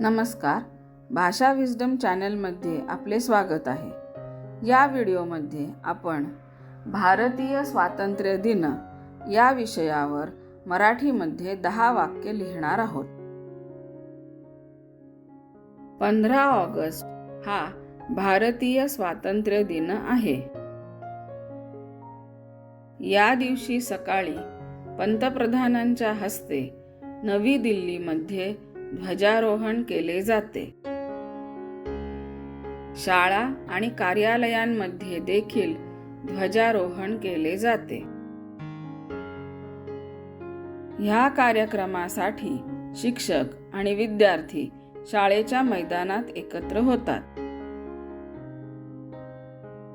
नमस्कार. भाषा विजडम चॅनलमध्ये आपले स्वागत आहे. या व्हिडिओमध्ये आपण भारतीय स्वातंत्र्य दिन या विषयावर मराठीमध्ये दहा वाक्य लिहिणार आहोत. पंधरा ऑगस्ट हा भारतीय स्वातंत्र्य दिन आहे. या दिवशी सकाळी पंतप्रधानांच्या हस्ते नवी दिल्लीमध्ये ध्वजारोहण केले जाते. शाळा आणि कार्यालयांमध्ये देखील ध्वजारोहण केले जाते. ह्या कार्यक्रमासाठी शिक्षक आणि विद्यार्थी शाळेच्या मैदानात एकत्र होतात.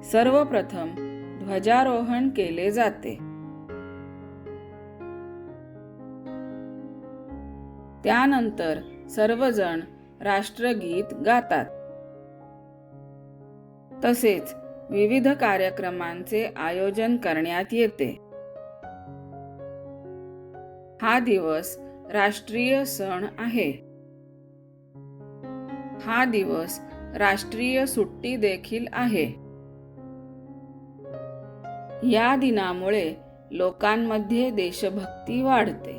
सर्वप्रथम ध्वजारोहण केले जाते. त्यानंतर सर्वजण राष्ट्रगीत गातात. तसेच विविध कार्यक्रमांचे आयोजन करण्यात येते. हा दिवस राष्ट्रीय सण आहे. हा दिवस राष्ट्रीय सुट्टी देखील आहे. या दिनामुळे लोकांमध्ये देशभक्ती वाढते.